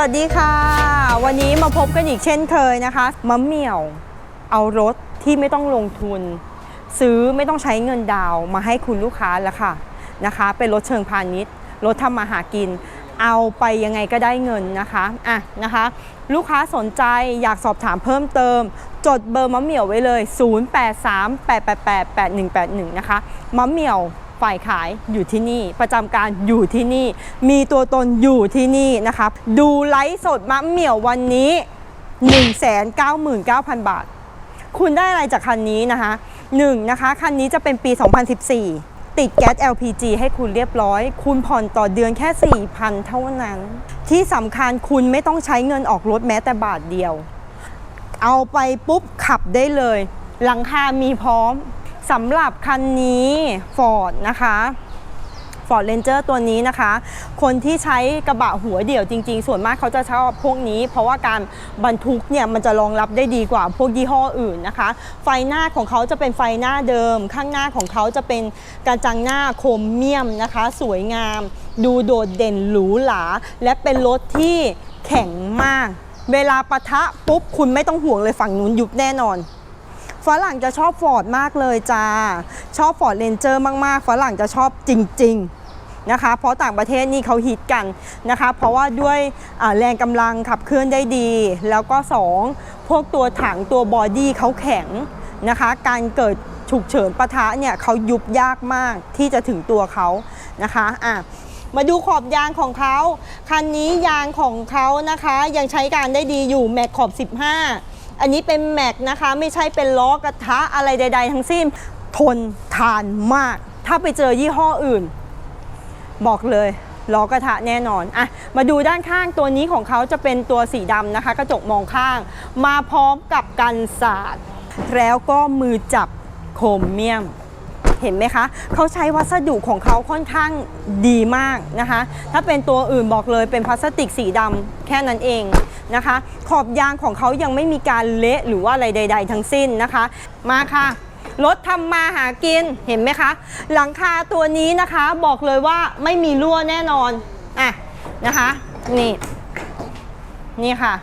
วัสดีค่ะ วันนี้มาพบกันอีกเช่นเคยนะคะมะเหมี่ยว เอารถที่ไม่ต้องลงทุน ซื้อไม่ต้องใช้เงินดาวมาให้คุณลูกค้าแล้วค่ะนะคะ เป็นรถเชิงพาณิชย์ รถทำมาหากิน เอาไปยังไงก็ได้เงินนะคะอะนะคะ ลูกค้าสนใจอยากสอบถามเพิ่มเติม จดเบอร์มะเหมี่ยวไว้เลย 0838888181 นะคะมะเหมี่ยว ฝ่ายขายอยู่ที่นี่ ประจำการอยู่ที่นี่ มีตัวตนอยู่ที่นี่นะคะดูไลฟ์สดมะเหมี่ยววันนี้ 199,000 บาท คุณได้อะไรจากคันนี้นะคะ1นะคะคันนี้จะเป็นปี 2014 ติดแก๊ส LPG ให้คุณเรียบร้อย คุณผ่อนต่อเดือนแค่ 4,000 เท่านั้น ที่สำคัญคุณไม่ต้องใช้เงินออกรถแม้แต่บาทเดียว เอาไปปุ๊บขับได้เลย หลังคามีพร้อม สำหรับคันนี้ Ford นะคะ Ford Ranger ตัวนี้นะคะ คนที่ใช้กระบะหัวเดี่ยวจริง ๆ ส่วนมากเขาจะชอบพวกนี้ เพราะว่าการบรรทุกเนี่ยมันจะรองรับได้ดีกว่าพวกยี่ห้ออื่นนะคะ ไฟหน้าของเขาจะเป็นไฟหน้าเดิม ข้างหน้าของเขาจะเป็นกระจังหน้าโครเมียมนะคะ สวยงาม ดูโดดเด่นหรูหรา และเป็นรถที่แข็งมาก เวลาปะทะปุ๊บคุณไม่ต้องห่วงเลยฝั่งนู้นยุบแน่นอน ฝรั่งจะชอบฟอร์ดมากเลยจ้า ชอบฟอร์ดเรนเจอร์มากๆ ฝรั่งจะชอบจริง ๆนะคะ เพราะต่างประเทศนี่เขาฮิตกันนะคะ เพราะว่าด้วยแรงกำลังขับเคลื่อนได้ดี แล้วก็ 2 พวกตัวถังตัวบอดี้เขาแข็งนะคะ การเกิดฉุกเฉินปะทะเนี่ยเขายุบยากมากที่จะถึงตัวเขานะคะอะมาดูขอบยางของเขา คันนี้ยางของเขานะคะ ยังใช้การได้ดีอยู่แม็กขอบ 15 อันนี้เป็นแม็กนะคะ ไม่ใช่เป็นล้อกระทะอะไรใด ๆ ทั้งสิ้น ทนทานมาก ถ้าไปเจอยี่ห้ออื่น บอกเลยล้อกระทะแน่นอนอะมาดูด้านข้างตัวนี้ของเขาจะเป็นตัวสีดำนะคะ กระจกมองข้าง มาพร้อมกับกันศาสตร์แล้วก็มือจับโครเมียม เห็นไหมคะเขาใช้วัสดุของเขาค่อนข้างดีมากนะคะ ถ้าเป็นตัวอื่นบอกเลยเป็นพลาสติกสีดำแค่นั้นเองนะคะ ขอบยางของเขายังไม่มีการเละหรือว่าอะไรใด ๆ ทั้งสิ้นนะคะ มาค่ะรถทำมาหากินเห็นไหมคะ หลังคาตัวนี้นะคะบอกเลยว่าไม่มีรั่วแน่นอนอะนะคะนี่นี่ค่ะ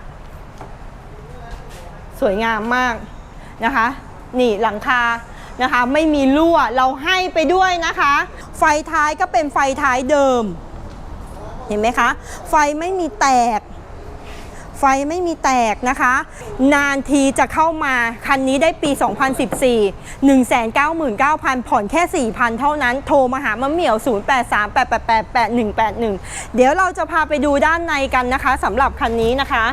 สวยงามมากนะคะ นี่หลังคา นะคะ ไม่มีรั่วเราให้ไปด้วยนะคะ ไฟท้ายก็เป็นไฟท้ายเดิม เห็นไหมคะ ไฟไม่มีแตก ไฟไม่มีแตกนะคะ นานทีจะเข้ามา คันนี้ได้ปี 2014 199,000 ผ่อนแค่ 4,000 เท่านั้น โทรมาหามะเหมี่ยว 0838888181 เดี๋ยวเราจะพาไปดูด้านในกันนะคะสำหรับคันนี้นะคะ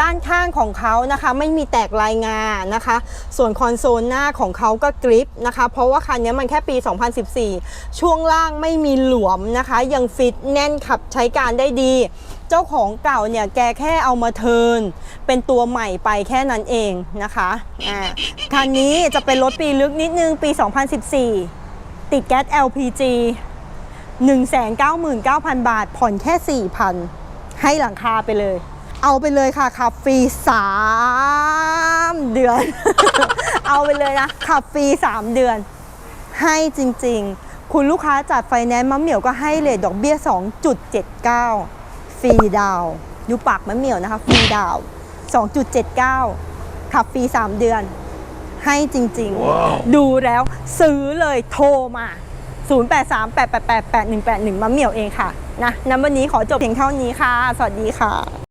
ด้านข้างของเขานะคะ ไม่มีแตกลายงานะคะ ส่วนคอนโซลหน้าของเขาก็กริปนะคะ เพราะว่าคันนี้มันแค่ปี 2014 ช่วงล่างไม่มีหลวมนะคะ ยังฟิตแน่นขับใช้การได้ดี เจ้าของเก่าเนี่ยแกแค่เอามาเทิน เป็นตัวใหม่ไปแค่นั้นเองนะคะอ่าคันนี้จะเป็นรถปีลึกนิดนึงปี 2014 ติดแก๊ส LPG 199,000 บาท ผ่อนแค่ 4,000 ให้หลังคาไปเลย เอาไปเลยค่ะขับฟรี3เดือน เอาไปเลยนะขับฟรี3เดือน ให้จริงๆ คุณลูกค้าจัดไฟแนนซ์มะเหมี่ยวก็ให้เลทดอกเบี้ย 2.79 ฟรีดาวน์ดูปากมะเหมี่ยวนะคะฟรีดาวน์2.79 ขับฟรี3เดือน ให้จริงๆดูแล้วซื้อเลยโทรมา0838888181มะเหมี่ยวเองค่ะ นะนั้นวันนี้ขอจบเพียงเท่านี้ค่ะ สวัสดีค่ะ